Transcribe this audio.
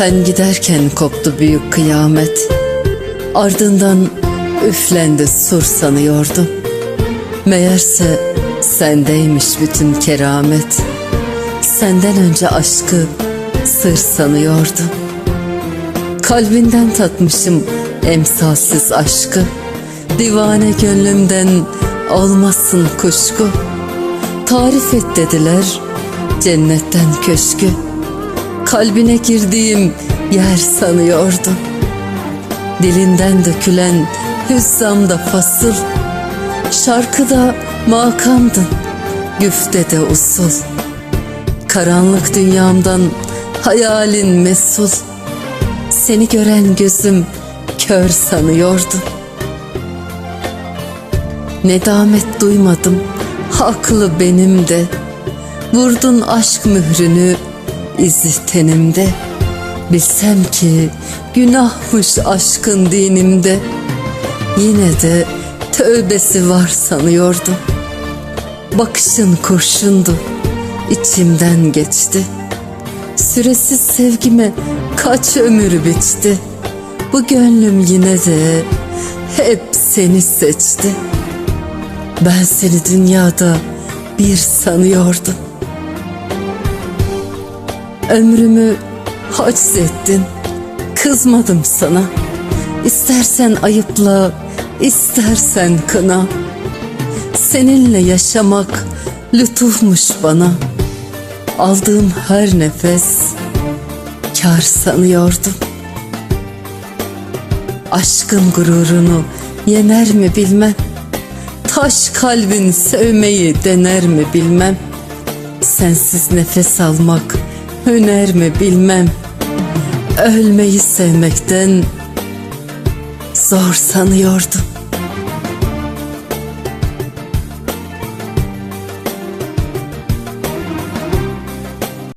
Sen giderken koptu büyük kıyamet. Ardından üflendi sur sanıyordum. Meğerse sendeymiş bütün keramet. Senden önce aşkı sır sanıyordum. Kalbinden tatmışım emsalsiz aşkı. Divane gönlümden olmasın kuşku. Tarif et dediler cennetten köşkü. Kalbine girdiğim yer sanıyordum. Dilinden dökülen hüzzamda fasıl. Şarkıda makamdın, güftede usul. Karanlık dünyamdan hayalin mesul. Seni gören gözüm kör sanıyordu. Nedamet duymadım, haklı benim de. Vurdun aşk mührünü izi tenimde. Bilsem ki günahmış aşkın dinimde. Yine de tövbesi var sanıyordum. Bakışın kurşundu, içimden geçti. Süresiz sevgime kaç ömür biçti. Bu gönlüm yine de hep seni seçti. Ben seni dünyada bir sanıyordum. Ömrümü haczettin, kızmadım sana. İstersen ayıpla, istersen kına. Seninle yaşamak lütufmuş bana. Aldığım her nefes kar sanıyordum. Aşkın gururunu yener mi bilmem. Taş kalbin sevmeyi dener mi bilmem. Sensiz nefes almak hüner mi bilmem. Ölmeyi sevmekten zor sanıyordum.